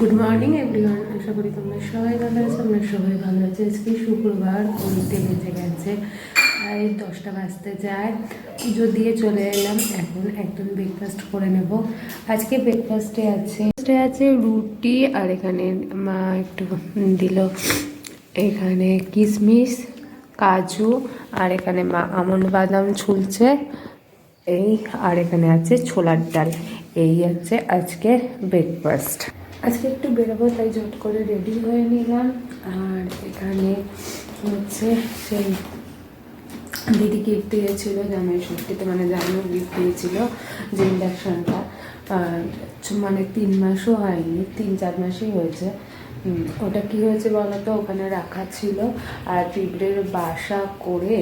Good morning everyone আশা করি তোমরা সবাই ভালো আছো, আমরা সবাই ভালো আছি। আজকে শুক্রবার ঘড়িতে বেঁচে গেছে। এই দশটা বাজতে যায়। পুজো দিয়ে চলে এলাম। এখন একদম ব্রেকফাস্ট করে নেব। আজকে ব্রেকফাস্টে আছে আছে রুটি আর এখানে মা একটু দিল এখানে কিশমিশ, কাজু আর এখানে মা আমন্ড বাদাম ছুলছে। এই আর এখানে আছে ছোলার ডাল। এই আছে আজকে ব্রেকফাস্ট আজকে একটু বেরোবো, তাই জট করে রেডি হয়ে নিলাম। আর এখানে হচ্ছে সেই দিদি গিফট দিয়েছিল, জামাই ষষ্ঠীতে মানে জামাই গিফট দিয়েছিল যে ইন্ডাকশনটা মানে তিন মাসও হয়নি, তিন চার মাসই হয়েছে। ওটা কি হয়েছে বলো তো ওখানে রাখা ছিল। আর পিঁপড়ের বাসা করে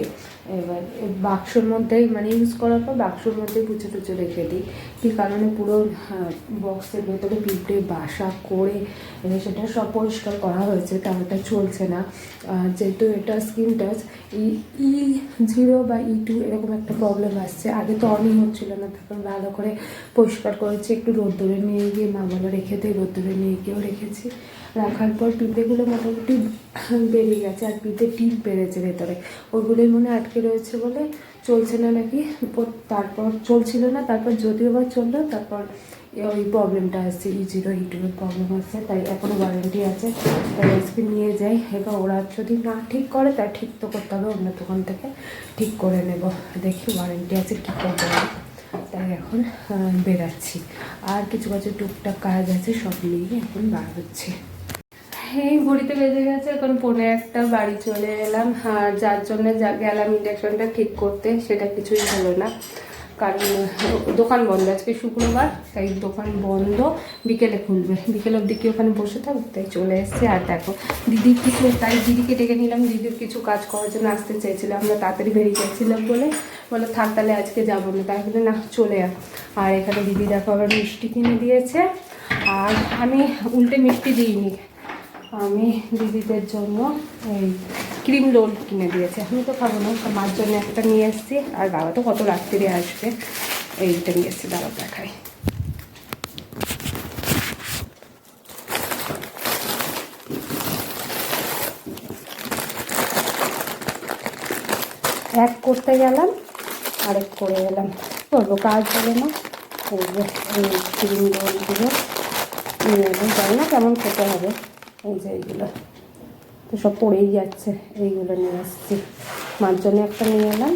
এবার বাক্সর মধ্যেই মানে ইউজ করার পর বাক্সর মধ্যেই পুচে টুচে রেখে দিই। কী কারণে পুরো বক্সের ভেতরে পিঁপড়ে বাসা করে সেটা সব পরিষ্কার করা হয়েছে তেমনটা চলছে না। যেহেতু এটা স্কিন টাচ ই ই জিরো বা ই টু এরকম একটা প্রবলেম আসছে। আগে তো অনই হচ্ছিল না, তারপর ভালো করে পরিষ্কার করেছি, একটু রোদ্দুরে নিয়ে গিয়ে মা বলে রেখে দিই রোদ্দুরে নিয়ে গিয়েও রেখেছি। রাখার পর পিঁপড়েগুলো মোটামুটি বেরিয়ে গেছে, আর পিঁপড়ে টিপ বেড়েছে ভেতরে। ওইগুলোই মনে হয় আটকে রয়েছে বলে চলছে না নাকি? তারপর চলছিল না, তারপর যদিও বা চলল, তারপর ওই প্রবলেমটা আসছে ই জিরো ই টুর প্রবলেম আসছে, তাই এখনও ওয়ারেন্টি আছে, তাই আজকে নিয়ে যাই। এবার ওরা যদি না ঠিক করে, তাই ঠিক তো করতে হবে, অন্য দোকান থেকে ঠিক করে নেব। দেখি ওয়ারেন্টি আছে কী করব। তাই এখন বেরাচ্ছি। আর কিছু কিছু টুকটাক কাজ আছে, সব নিয়ে এখন বার হচ্ছে। এই ঘড়িতে বেজে গেছে, এখন পনে একটা বাড়ি চলে এলাম। আর যার জন্য যা গেলাম ইন্ডাকশনটা ঠিক করতে, সেটা কিছুই হলো না। কারণ, দোকান বন্ধ আজকে শুক্রবার, তাই দোকান বন্ধ। বিকেলে খুলবে। বিকেল অবধি কি ওখানে বসে থাকবে তাই চলে এসছে। আর দেখো দিদি কিছু, তাই দিদিকে ডেকে নিলাম। দিদির কিছু কাজ করার জন্য আসতে চেয়েছিলাম আমরা তাড়াতাড়ি বেরিয়ে গেছিলাম বলে। বলে, থাক তাহলে, আজকে যাব না। তাই বলে, না, চলে আর এখানে দিদি দেখো আবার মিষ্টি কিনে দিয়েছে। আর আমি উল্টে মিষ্টি দিইনি। আমি দিদিদের জন্য এই ক্রিম রোল কিনে দিয়েছি। আমি তো খাব না মার জন্য একটা নিয়ে এসেছি। আর বাবা তো কত রাত্রিরে আসবে, এইটা নিয়ে এসেছি দাঁড়া দেখাই। এক করতে গেলাম, আরেক করে এলাম। করব, কাজ হবে না, করব। এই ক্রিম রোলগুলো জানি না কেমন খেতে হবে। এই যে এইগুলো। তো সব পড়েই যাচ্ছে, এইগুলো নিয়ে আসছি। মার জন্য একটা নিয়ে এলাম,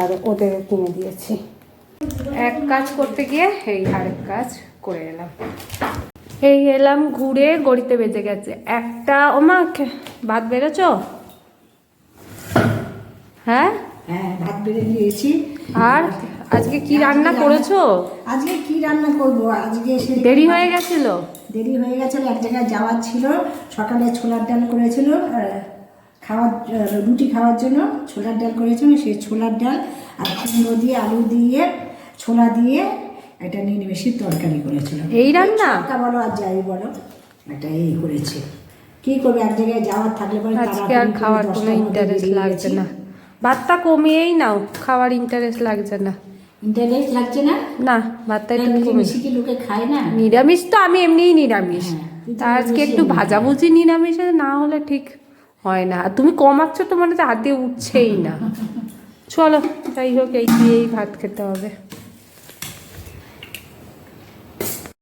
আর ওদের কিনে দিয়েছি। এক কাজ করতে গিয়ে এই আরেক কাজ করে এলাম। এই এলাম ঘুরে, গড়িতে বেজে গেছে। একটা, ওমা ভাত বেড়েছ হ্যাঁ? হ্যাঁ ভাত বেড়ে দিয়েছি। আর আজকে কি রান্না করেছ? আজকে কি রান্না করব? আজকে সে দেরি হয়ে গেছিল? দেরি হয়ে গেছিল এক জায়গায় যাওয়ার ছিল। সকালে ছোলার ডাল করেছিল খাওয়ার রুটি খাওয়ার জন্য ছোলার ডাল করেছিল সেই ছোলার ডাল আর কুমড়ো দিয়ে আলু দিয়ে ছোলা দিয়ে একটা নিরামিষের তরকারি করেছিল। এই রান্না? তা বলো আর যাই বলো এটা এই করেছে। কি করবে? এক জায়গায় যাওয়ার থাকলে পরে আজকে আর খাওয়ার কোনো ইন্টারেস্ট লাগছে না। ভাতটা কমিয়েই নাও খাওয়ার ইন্টারেস্ট লাগছে না। ইন্টারেস্ট লাগছে না? না ভাতটা একটু কমে নিরামিষ কি লোকে খায় না? নিরামিষ তো আমি এমনিই নিরামিষ। হ্যাঁ, তো আজকে একটু ভাজাভুজি নিরামিষে না হলে ঠিক হয় না। আর তুমি কমাচ্ছ তো মানে হাত উঠছেই না। চলো যাই হোক এই দিয়েই ভাত খেতে হবে।